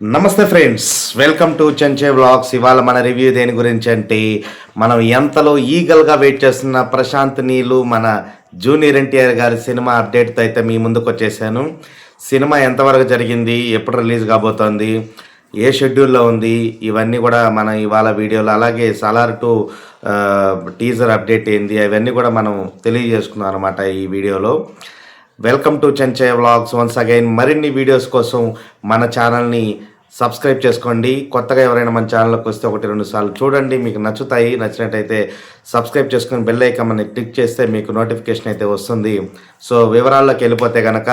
నమస్తే friends welcome to Chenche vlogs. ఇవాళ మన రివ్యూ దేని గురించి అంటే మనం ఎంతలో ఈగల్గా వెయిట్ చేస్తున్న ప్రశాంత్ నీలు మన జూనియర్ ఎన్టీఆర్ గారి సినిమా అప్డేట్తో అయితే మీ ముందుకు వచ్చేసాను. సినిమా ఎంతవరకు జరిగింది ఎప్పుడు రిలీజ్ కాబోతోంది ఏ షెడ్యూల్లో ఉంది ఇవన్నీ కూడా మనం ఇవాళ వీడియోలో అలాగే సలార్ టు టీజర్ అప్డేట్ ఏంది అవన్నీ కూడా మనం తెలియజేసుకున్నాం అనమాట ఈ వీడియోలో. Welcome to Chenche vlogs once again మరిన్ని వీడియోస్ కోసం మన ఛానల్ని సబ్స్క్రైబ్ చేసుకోండి. కొత్తగా ఎవరైనా మన ఛానల్లోకి వస్తే ఒకటి రెండు సార్లు చూడండి. మీకు నచ్చుతాయి. నచ్చినట్టయితే సబ్స్క్రైబ్ చేసుకుని బెల్ ఐకాన్ని క్లిక్ చేస్తే మీకు నోటిఫికేషన్ అయితే వస్తుంది. సో వివరాల్లోకి వెళ్ళిపోతే కనుక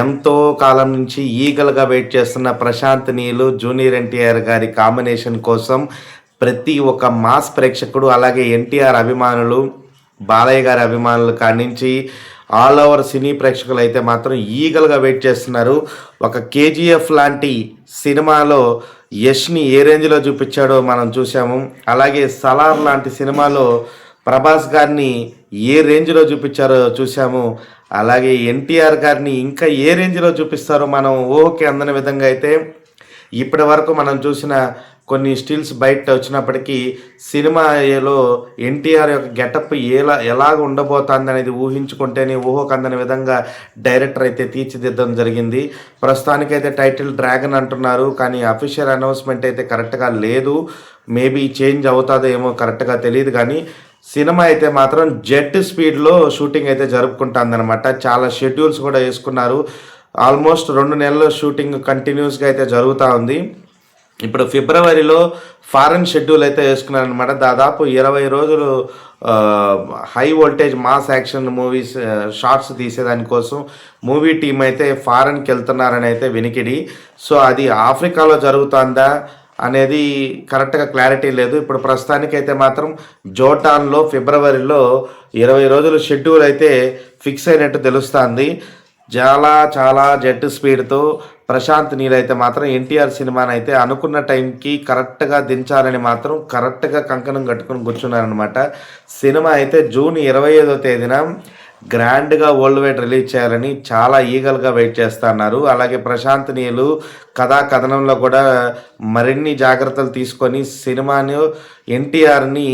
ఎంతో కాలం నుంచి ఈగల్గా వెయిట్ చేస్తున్న ప్రశాంత్ నీలు జూనియర్ ఎన్టీఆర్ గారి కాంబినేషన్ కోసం ప్రతి ఒక్క మాస్ ప్రేక్షకుడు అలాగే ఎన్టీఆర్ అభిమానులు బాలయ్య గారి అభిమానులు కానించి ఆల్ ఓవర్ సినీ ప్రేక్షకులు అయితే మాత్రం ఈగల్గా వెయిట్ చేస్తున్నారు. ఒక కేజీఎఫ్ లాంటి సినిమాలో యష్ని ఏ రేంజ్లో చూపించాడో మనం చూసాము అలాగే సలార్ లాంటి సినిమాలో ప్రభాస్ గారిని ఏ రేంజ్లో చూపించారో చూసాము అలాగే ఎన్టీఆర్ గారిని ఇంకా ఏ రేంజ్లో చూపిస్తారో మనం ఓకే అందని విధంగా అయితే ఇప్పటి వరకు మనం చూసిన కొన్ని స్టిల్స్ బయట వచ్చినప్పటికీ సినిమాలో ఎన్టీఆర్ యొక్క గెటప్ ఎలా ఎలాగ ఉండబోతుంది అనేది ఊహించుకుంటేనే ఊహకందని విధంగా డైరెక్టర్ అయితే తీర్చిదిద్దడం జరిగింది. ప్రస్తుతానికైతే టైటిల్ డ్రాగన్ అంటున్నారు కానీ అఫీషియల్ అనౌన్స్మెంట్ అయితే కరెక్ట్గా లేదు. మేబీ చేంజ్ అవుతుందో ఏమో కరెక్ట్గా తెలియదు కానీ సినిమా అయితే మాత్రం జెట్ స్పీడ్లో షూటింగ్ అయితే జరుపుకుంటుందన్నమాట. చాలా షెడ్యూల్స్ కూడా వేసుకున్నారు. ఆల్మోస్ట్ రెండు నెలలు షూటింగ్ కంటిన్యూస్గా అయితే జరుగుతూ ఉంది. ఇప్పుడు ఫిబ్రవరిలో ఫారెన్ షెడ్యూల్ అయితే వేసుకున్నారనమాట దాదాపు ఇరవై రోజులు high voltage mass action movies shorts తీసేదానికోసం movie team అయితే ఫారెన్కి వెళ్తున్నారని అయితే వినికిడి. సో అది ఆఫ్రికాలో జరుగుతుందా అనేది కరెక్ట్గా క్లారిటీ లేదు. ఇప్పుడు ప్రస్తుతానికైతే మాత్రం జోటాన్లో ఫిబ్రవరిలో ఇరవై రోజుల షెడ్యూల్ అయితే ఫిక్స్ అయినట్టు తెలుస్తుంది. చాలా చాలా జెట్ స్పీడ్తో ప్రశాంత్ నీల్ అయితే మాత్రం ఎన్టీఆర్ సినిమాని అయితే అనుకున్న టైంకి కరెక్ట్గా దించాలని మాత్రం కరెక్ట్గా కంకణం కట్టుకుని కూర్చున్నారనమాట సినిమా అయితే జూన్ ఇరవై ఐదో తేదీన గ్రాండ్గా వరల్డ్ వైడ్ రిలీజ్ చేయాలని చాలా ఈగల్గా వెయిట్ చేస్తున్నారు అలాగే ప్రశాంత్ నీలు కథా కథనంలో కూడా మరిన్ని జాగ్రత్తలు తీసుకొని సినిమాను ఎన్టీఆర్ని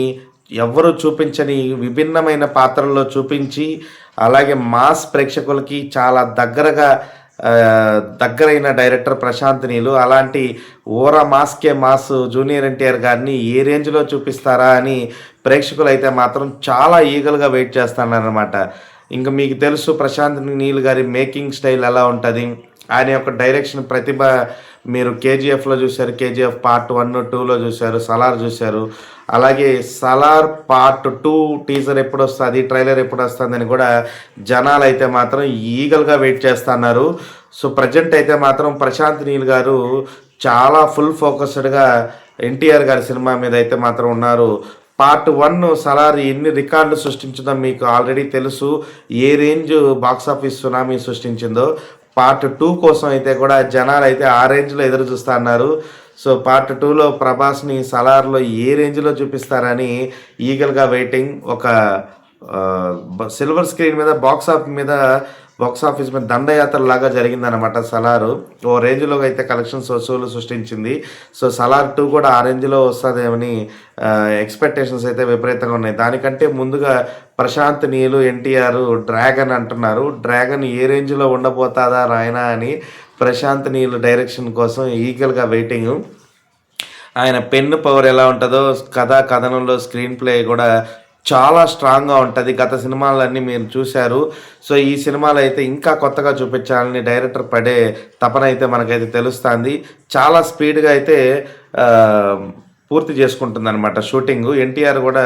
ఎవ్వరూ చూపించని విభిన్నమైన పాత్రల్లో చూపించి అలాగే మాస్ ప్రేక్షకులకి చాలా దగ్గరగా దగ్గరైన డైరెక్టర్ ప్రశాంత్ నీలు అలాంటి ఓరా మాస్కే మాస్ జూనియర్ ఎన్టీఆర్ గారిని ఏ రేంజ్లో చూపిస్తారా అని ప్రేక్షకులు అయితే మాత్రం చాలా ఈగల్గా వెయిట్ చేస్తున్నారనమాట ఇంకా మీకు తెలుసు ప్రశాంత్ నీల్ గారి మేకింగ్ స్టైల్ ఎలా ఉంటుంది ఆయన యొక్క డైరెక్షన్ ప్రతిభ మీరు కేజీఎఫ్లో చూశారు కేజీఎఫ్ పార్ట్ వన్ టూలో చూశారు సలార్ చూశారు. అలాగే సలార్ పార్ట్ టూ టీజర్ ఎప్పుడు వస్తుంది ట్రైలర్ ఎప్పుడు వస్తుందని కూడా జనాలు అయితే మాత్రం ఈగల్గా వెయిట్ చేస్తున్నారు. సో ప్రజెంట్ అయితే మాత్రం ప్రశాంత్ నీల్ గారు చాలా ఫుల్ ఫోకస్డ్గా ఎన్టీఆర్ గారి సినిమా మీద అయితే మాత్రం ఉన్నారు. పార్ట్ వన్ సలార్ ఎన్ని రికార్డులు సృష్టించిందో మీకు ఆల్రెడీ తెలుసు. ఏ రేంజ్ బాక్సాఫీస్ సునామీ సృష్టించిందో. పార్ట్ టూ కోసం అయితే కూడా జనాలు అయితే ఆ రేంజ్లో ఎదురు చూస్తున్నారు సో పార్ట్ టూలో ప్రభాస్ని సలార్లో ఏ రేంజ్లో చూపిస్తారని ఈగల్గా వెయిటింగ్ ఒక సిల్వర్ స్క్రీన్ మీద బాక్స్ ఆఫ్ మీద బాక్స్ ఆఫీస్ మీద దండయాత్ర లాగా జరిగిందనమాట సలారు. ఓ రేంజ్లో అయితే కలెక్షన్స్ వసూలు సృష్టించింది. సో సలార్ టూ కూడా ఆ రేంజ్లో వస్తుందేమని ఎక్స్పెక్టేషన్స్ అయితే విపరీతంగా ఉన్నాయి. దానికంటే ముందుగా ప్రశాంత్ నీలు ఎన్టీఆర్ డ్రాగన్ అంటున్నారు. డ్రాగన్ ఏ రేంజ్లో ఉండబోతుందా రాయనా అని ప్రశాంత్ నీలు డైరెక్షన్ కోసం ఈగల్గా వెయిటింగ్. ఆయన పెన్ పవర్ ఎలా ఉంటుందో కథా కథనంలో స్క్రీన్ ప్లే కూడా చాలా స్ట్రాంగ్గా ఉంటుంది. గత సినిమాలన్నీ మీరు చూశారు. సో ఈ సినిమాలు అయితే ఇంకా కొత్తగా చూపించాలని డైరెక్టర్ పడే తపన అయితే మనకైతే తెలుస్తుంది. చాలా స్పీడ్గా అయితే పూర్తి చేసుకుంటుంది అనమాట షూటింగ్ ఎన్టీఆర్ కూడా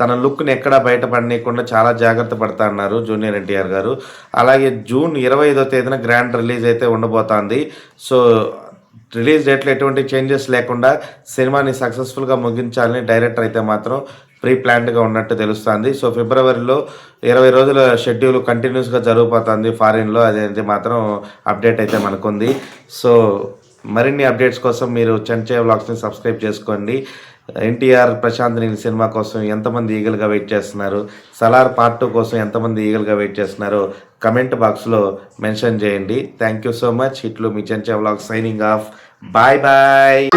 తన లుక్ని ఎక్కడా బయటపడనీయకుండా చాలా జాగ్రత్త పడతా అన్నారు జూనియర్ ఎన్టీఆర్ గారు. అలాగే జూన్ ఇరవై ఐదో తేదీన గ్రాండ్ రిలీజ్ అయితే ఉండబోతోంది. సో రిలీజ్ డేట్లో ఎటువంటి చేంజెస్ లేకుండా సినిమాని సక్సెస్ఫుల్గా ముగించాలని డైరెక్టర్ అయితే మాత్రం ప్రీ ప్లాన్డ్గా ఉన్నట్టు తెలుస్తుంది. సో ఫిబ్రవరిలో ఇరవై రోజుల షెడ్యూల్ కంటిన్యూస్గా జరిగిపోతుంది ఫారిన్లో. అదైతే మాత్రం అప్డేట్ అయితే మనకుంది. సో మరిన్ని అప్డేట్స్ కోసం మీరు చెంచే వ్లాగ్స్ని సబ్స్క్రైబ్ చేసుకోండి. ఎన్టీఆర్ ప్రశాంత్ నీల్ సినిమా కోసం ఎంతమంది ఈగల్గా వెయిట్ చేస్తున్నారు? సలార్ పార్ట్ టూ కోసం ఎంతమంది ఈగల్గా వెయిట్ చేస్తున్నారో? కమెంట్ బాక్స్లో మెన్షన్ చేయండి. Thank you so much. ఇట్లు మీ Chencha vlog signing off. Bye bye.